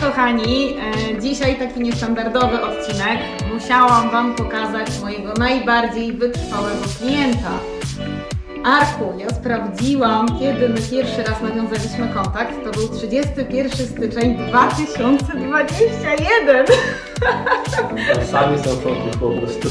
kochani, e, dzisiaj taki niestandardowy odcinek. Musiałam Wam pokazać mojego najbardziej wytrwałego klienta. Arku, ja sprawdziłam, kiedy my pierwszy raz nawiązaliśmy kontakt. To był 31 styczeń 2021. Sami są w po prostu.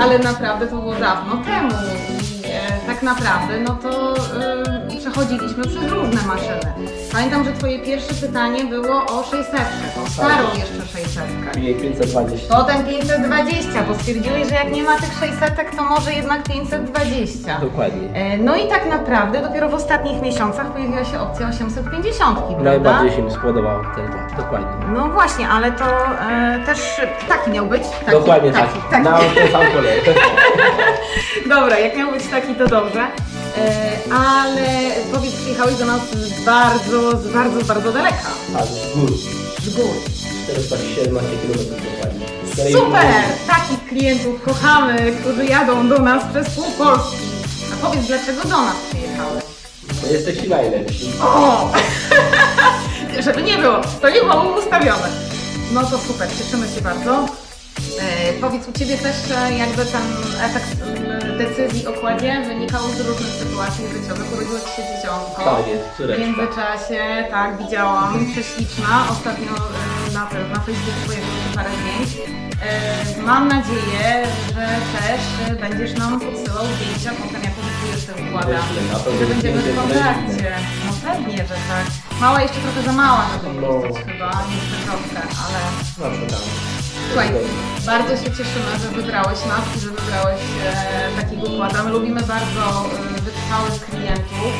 Ale naprawdę to było dawno temu i e, tak naprawdę no to e, przechodziliśmy przez różne maszyny. Pamiętam, że Twoje pierwsze pytanie było o 600, o starą jeszcze 600. Jej 520. Potem 520, bo stwierdziłeś, że jak nie ma tych 600, to może jednak 520. Dokładnie. E, No i tak naprawdę dopiero w ostatnich miesiącach pojawiła się opcja 850, prawda? Najbardziej się mi spodobał ten tak, dokładnie. No właśnie, ale to e, też taki miał być. Taki, dokładnie taki, taki. taki. Na ten sam kolor. Dobra, jak miał być taki, to dobrze. E, ale powiedz, przyjechałeś do nas z bardzo, z bardzo, bardzo daleka. Tak, z gór. Z gór. 417 km dokładnie. Super! Takich klientów kochamy, którzy jadą do nas przez pół Polski. A powiedz, dlaczego do nas przyjechałeś? To jesteście najlepsi. O! Żeby nie było, to nie było ustawione. No to super, cieszymy się bardzo. E, powiedz, u Ciebie też e, jakby ten efekt decyzji o kładzie wynikał z różnych sytuacji życiowych. Urodziło Ci się dzieciątko. Tak jest, W międzyczasie, tak, widziałam, prześliczna. Ostatnio e, na, na Facebooku pojawiło się parę zdjęć. E, Mam nadzieję, że też będziesz nam podsyłał zdjęcia potem, jak użytkujesz te układa. Myślę, na pewno Że będziemy w kontakcie. No pewnie, że tak. Mała jeszcze trochę za mała, żeby No. jeździć chyba, jeszcze trochę, ale... No przepraszam. Słuchaj, bardzo się cieszymy, że wybrałeś nas i że wybrałeś e, takiego układa. My lubimy bardzo e, wytrwałych klientów.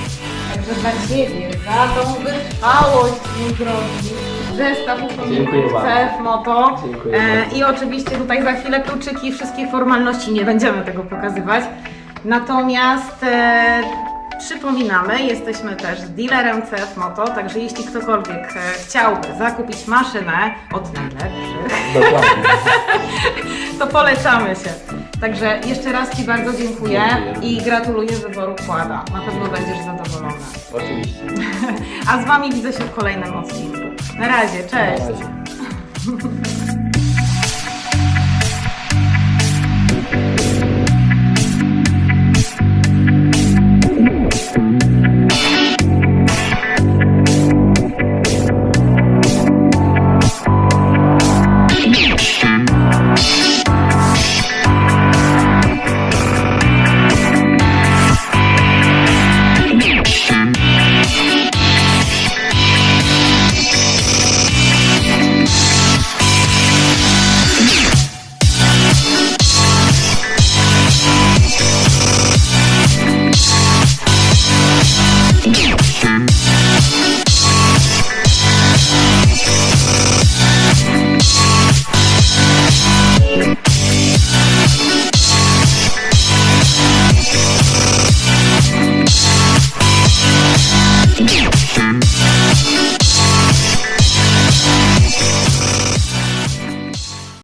Także dla Ciebie, za tą wytrwałość, mój drogi, zestaw Dziękuję. CF Moto. Dziękuję E. I oczywiście tutaj za chwilę kluczyki, wszystkie formalności, nie będziemy tego pokazywać. Natomiast e, przypominamy, jesteśmy też dealerem CF Moto, także jeśli ktokolwiek e, chciałby zakupić maszynę od najlepszych, Dokładnie. to polecamy się. Także jeszcze raz Ci bardzo dziękuję, Dziękuję. i gratuluję wyboru kłada. Na pewno będziesz zadowolona. Oczywiście. A z Wami widzę się w kolejnym odcinku. Na razie, cześć! Na razie.